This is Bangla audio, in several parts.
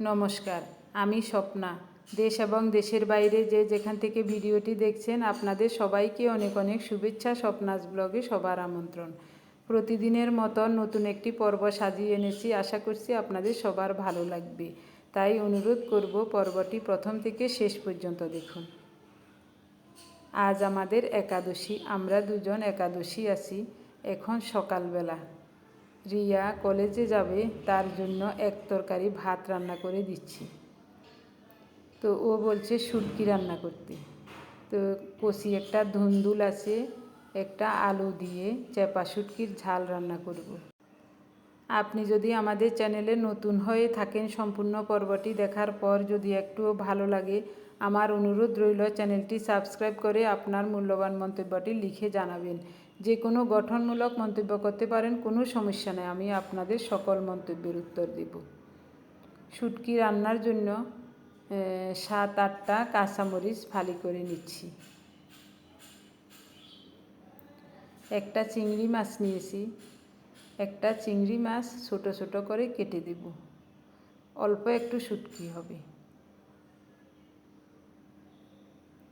নমস্কার, আমি স্বপ্না। দেশ এবং দেশের বাইরে যে যেখান থেকে ভিডিওটি দেখছেন, আপনাদের সবাইকে অনেক অনেক শুভেচ্ছা, স্বপ্নাস ব্লগে সবার আমন্ত্রণ। প্রতিদিনের মতো নতুন একটি পর্ব সাজিয়ে এনেছি, আশা করছি আপনাদের সবার ভালো লাগবে। তাই অনুরোধ করব পর্বটি প্রথম থেকে শেষ পর্যন্ত দেখুন। আজ আমাদের একাদশী, আমরা দুজন একাদশী আছি, এখন সকালবেলা। রিয়া কলেজে যাবে, তার জন্য এক তরকারি ভাত রান্না করে দিচ্ছি। তো ও বলছে শুটকি রান্না করতে। তো কষি একটা ধুন্দুল আছে, একটা আলু দিয়ে চেপা শুটকির ঝাল রান্না করব। আপনি যদি আমাদের চ্যানেলে নতুন হয়ে থাকেন, সম্পূর্ণ পর্বটি দেখার পর যদি একটুও ভালো লাগে, আমার অনুরোধ রইল চ্যানেলটি সাবস্ক্রাইব করে আপনার মূল্যবান মন্তব্যটি লিখে জানাবেন। যে কোনো গঠনমূলক মন্তব্য করতে পারেন, কোনো সমস্যা নেই। আমি আপনাদের সকল মন্তব্যের উত্তর দেব। শুটকি রান্নার জন্য সাত আটটা কাঁচামরিচ ফালি করে নিচ্ছি। একটা চিংড়ি মাছ নিয়েছি। একটা চিংড়ি মাছ ছোট ছোট করে কেটে দেব। অল্প একটু শুটকি হবে।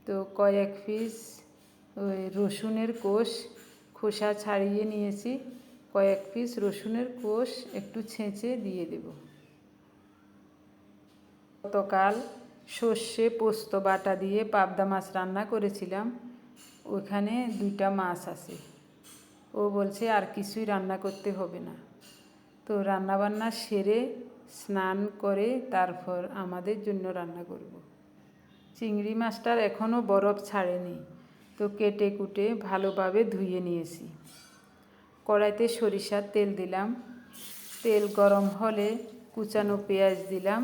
তো কয়েক পিস, ওই রসুনের কোষ খোসা ছাড়িয়ে নিয়েছি। কয়েক পিস রসুনের কোষ একটু ছেঁচে দিয়ে দেব। গতকাল সর্ষে পোস্ত বাটা দিয়ে পাবদা মাছ রান্না করেছিলাম। ওখানে দুইটা মাছ আছে। ও বলছে, আর কিছুই রান্না করতে হবে না। তো রান্নাবান্না সেরে স্নান করে তারপর আমাদের জন্য রান্না করব। চিংড়ি মাছটার এখনও বরফ ছাড়েনি। তো কেটে কুটে ভালোভাবে ধুয়ে নিয়েছি। কড়াইতে সরিষার তেল দিলাম। তেল গরম হলে কুচানো পেঁয়াজ দিলাম।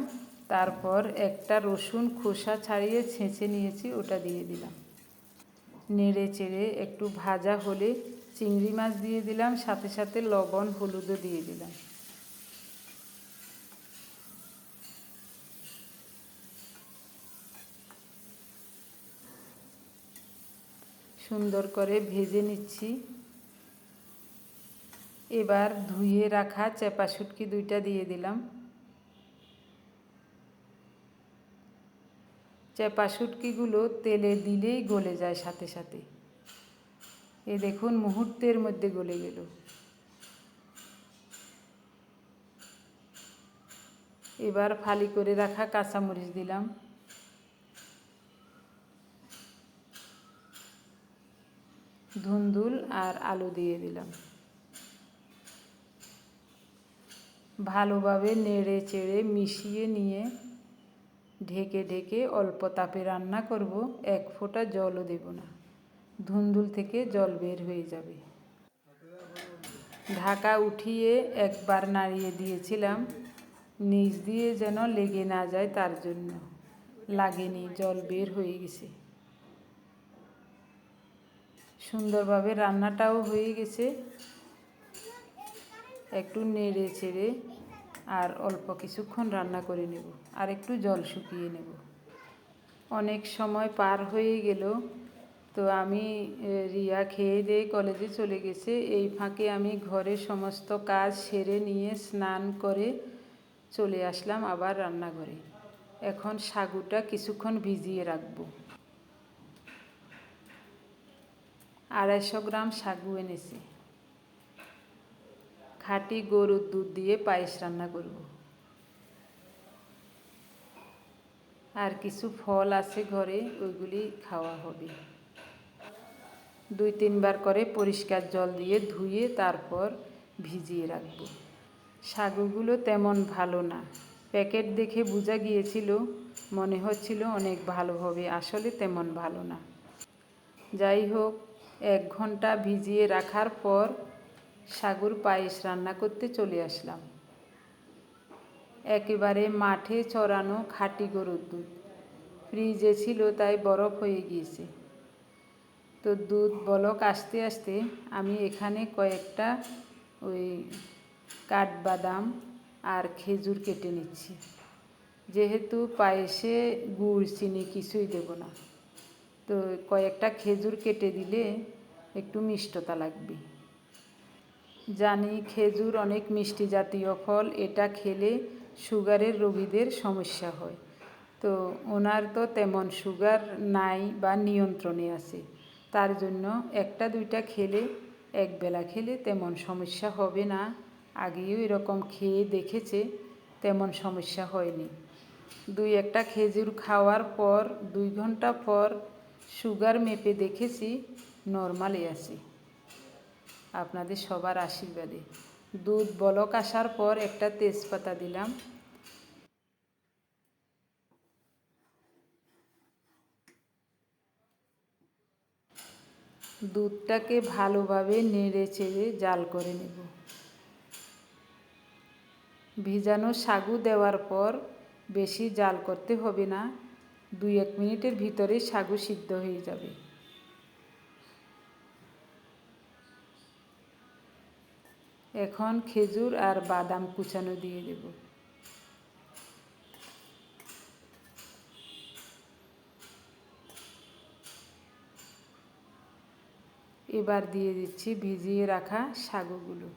তারপর একটা রসুন খোসা ছাড়িয়ে ছেঁচে নিয়েছি, ওটা দিয়ে দিলাম। নেড়ে চেড়ে একটু ভাজা হলে চিংড়ি মাছ দিয়ে দিলাম, সাথে সাথে লবণ, হলুদও দিয়ে দিলাম। সুন্দর করে ভেজে নিচ্ছি। এবার ধুয়ে রাখা চেপা শুটকি দুইটা দিয়ে দিলাম। চেপা শুটকিগুলো তেলে দিলেই গলে যায় সাথে সাথে। এ দেখুন মুহূর্তের মধ্যে গলে গেল। এবার ফালি করে রাখা কাঁচামরিচ দিলাম। ধুন্দুল আর আলু দিয়ে দিলাম। ভালোভাবে নেড়ে চেড়ে মিশিয়ে নিয়ে ঢেকে ঢেকে অল্প তাপে রান্না করব, এক ফোঁটা জলও দেব না। ধুন্দুল থেকে জল বের হয়ে যাবে। ঢাকা উঠিয়ে একবার নাড়িয়ে দিয়েছিলাম। নিচ দিয়ে যেন লেগে না যায় তার জন্য। লাগেনি, জল বের হয়ে গেছে। সুন্দরভাবে রান্নাটাও হয়ে গেছে। একটু নেড়ে চেড়ে আর অল্প কিছুক্ষণ রান্না করে নেব আর একটু জল শুকিয়ে নেব। অনেক সময় পার হয়ে গেল, তো আমি রিয়া খেয়ে দিয়ে কলেজে চলে গেছে। এই ফাঁকে আমি ঘরে সমস্ত কাজ সেরে নিয়ে স্নান করে চলে আসলাম আবার রান্নাঘরে। এখন সাগুটা কিছুক্ষণ ভিজিয়ে রাখব। আড়াইশো গ্রাম সাগু এনেছি। খাঁটি গরুর দুধ দিয়ে পায়েস রান্না করব। আর কিছু ফল আছে ঘরে, ওইগুলি খাওয়া হবে। দুই তিনবার করে পরিষ্কার জল দিয়ে ধুয়ে তারপর ভিজিয়ে রাখব। সাগুগুলো তেমন ভালো না। প্যাকেট দেখে বোঝা গিয়েছিল, মনে হচ্ছিল অনেক ভালো হবে, আসলে তেমন ভালো না। যাই হোক এক ঘণ্টা ভিজিয়ে রাখার পর সাগুর পায়েস রান্না করতে চলে আসলাম। একেবারে মাঠে চড়ানো খাঁটি গরুর দুধ। ফ্রিজে ছিল তাই বরফ হয়ে গিয়েছে। তো দুধ বলক আসতে আসতে আমি এখানে কয়েকটা ওই কাঠবাদাম আর খেজুর কেটে নিচ্ছি। যেহেতু পায়েসে গুড়, চিনি কিছুই দেব না। তো কয়েকটা খেজুর কেটে দিলে একটু মিষ্টতা লাগবে। জানি খেজুর অনেক মিষ্টি জাতীয় ফল, এটা খেলে সুগারের রোগীদের সমস্যা হয়। তো ওনার তো তেমন সুগার নাই বা নিয়ন্ত্রণে আছে। তার জন্য একটা দুইটা খেলে একবেলা খেলে তেমন সমস্যা হবে না। আগেও এরকম খেয়ে দেখেছে, তেমন সমস্যা হয়নি। দুই একটা খেজুর খাওয়ার পর, দুই ঘণ্টা পর সুগার মেপে দেখেছি, নর্মালে আছি আপনাদের সবার আশীর্বাদে। দুধ বলক আসার পর একটা তেজপাতা দিলাম। দুধটাকে ভালোভাবে নেড়ে চেড়ে জাল করে নেব। ভিজানো সাগু দেওয়ার পর বেশি জাল করতে হবে না। দুই এক মিনিটের ভিতরে সাগু সিদ্ধ হয়ে যাবে। এখন খেজুর আর বাদাম কুচানো দিয়ে দেব। এবার দিয়ে দিচ্ছি ভিজিয়ে রাখা সাগুগুলো।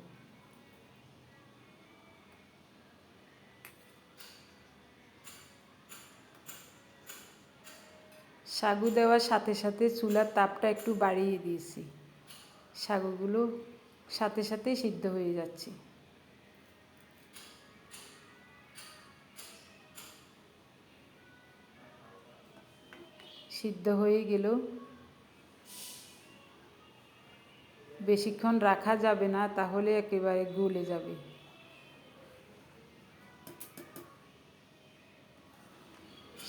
সাগু দেওয়ার সাথে সাথে চুলার তাপটা একটু বাড়িয়ে দিয়েছি। সাগুগুলো সাথে সাথে সিদ্ধ হয়ে যাচ্ছে। সিদ্ধ হয়ে গেল। বেশিক্ষণ রাখা যাবে না, তাহলে একেবারে গলে যাবে।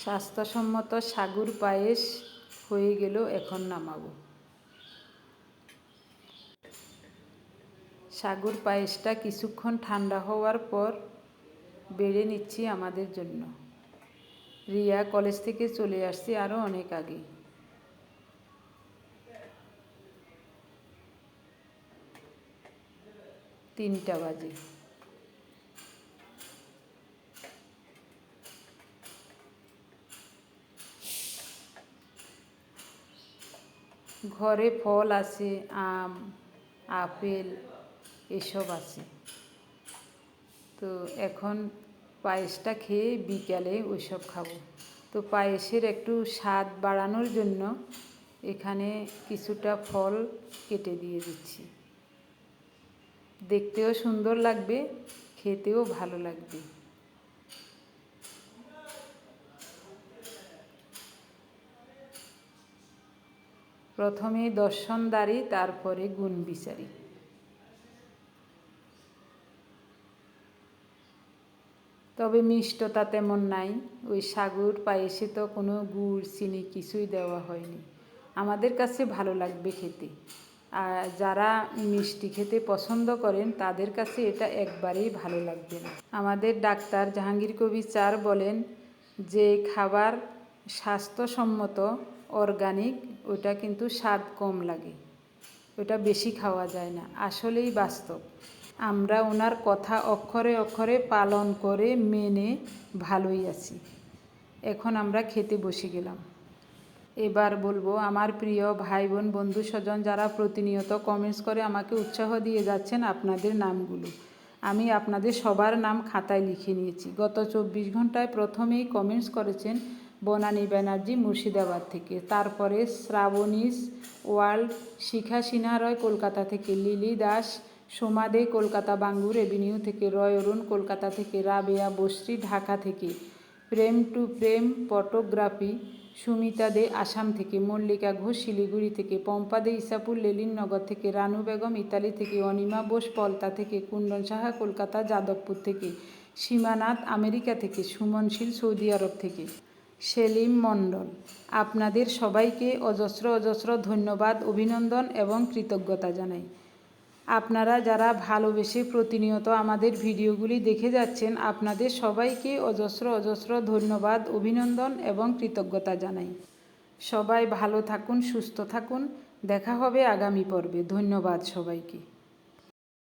স্বাস্থ্যসম্মত সাগুর পায়েস হয়ে গেল এখন নামাবো। সাগুর পায়েসটা কিছুক্ষণ ঠান্ডা হওয়ার পর বেড়ে নিচ্ছি আমাদের জন্য। রিয়া কলেজ থেকে চলে আসছি আরও অনেক আগে। তিনটা বাজে। ঘরে ফল আছে, আম, আপেল, এসব আছে। তো এখন পায়েসটা খেয়ে বিকালে ওইসব খাব। তো পায়েসের একটু স্বাদ বাড়ানোর জন্য এখানে কিছুটা ফল কেটে দিয়ে দিচ্ছি। দেখতেও সুন্দর লাগবে, খেতেও ভালো লাগবে। প্রথমে দর্শনদারি, তারপরে গুণ বিচারি তবে মিষ্টতা তেমন নাই, ওই সাগুর পায়েসে তো কোনো গুড়, চিনি কিছুই দেওয়া হয়নি। আমাদের কাছে ভালো লাগবে খেতে। আর যারা মিষ্টি খেতে পছন্দ করেন, তাদের কাছে এটা একবারেই ভালো লাগবে না। আমাদের ডাক্তার জাহাঙ্গীর কবি চার বলেন, যে খাবার স্বাস্থ্যসম্মত অর্গানিক ওটা কিন্তু স্বাদ কম লাগে। ওটা বেশি খাওয়া যায় না। আসলেই বাস্তব। আমরা ওনার কথা অক্ষরে অক্ষরে পালন করে মেনে ভালোই আছি। এখন আমরা খেতে বসে গেলাম। এবার বলব, আমার প্রিয় ভাই বোন বন্ধু স্বজন যারা প্রতিনিয়ত কমেন্টস করে আমাকে উৎসাহ দিয়ে যাচ্ছেন আপনাদের নামগুলো। আমি আপনাদের সবার নাম খাতায় লিখে নিয়েছি। গত চব্বিশ ঘন্টায় প্রথমেই কমেন্টস করেছেন বনানী ব্যানার্জি মুর্শিদাবাদ থেকে। তারপরে শ্রাবণীস ওয়ার্ল্ড, শিখা সিনহা রয় কলকাতা থেকে লিলি দাস, সোমা দে কলকাতা বাঙ্গুর এভিনিউ থেকে রয় অরুণ কলকাতা থেকে রাবেয়া বশ্রী ঢাকা থেকে প্রেম টু প্রেম ফটোগ্রাফি, সুমিতা দে আসাম থেকে মল্লিকা ঘোষ শিলিগুড়ি থেকে পম্পা দে ইসাপুর লেলিননগর থেকে রানু বেগম ইতালি থেকে অনিমা বোস পলতা থেকে কুন্দন সাহা কলকাতা যাদবপুর থেকে সীমানাথ আমেরিকা থেকে সুমনশীল সৌদি আরব থেকে। সেলিম মণ্ডল। আপনাদের সবাইকে অজস্র অজস্র ধন্যবাদ, অভিনন্দন এবং কৃতজ্ঞতা জানাই। আপনারা যারা ভালোবেসে প্রতিনিয়ত আমাদের ভিডিওগুলি দেখে যাচ্ছেন, আপনাদের সবাইকে অজস্র অজস্র ধন্যবাদ, অভিনন্দন এবং কৃতজ্ঞতা জানাই। সবাই ভালো থাকুন, সুস্থ থাকুন। দেখা হবে আগামী পর্বে। ধন্যবাদ সবাইকে।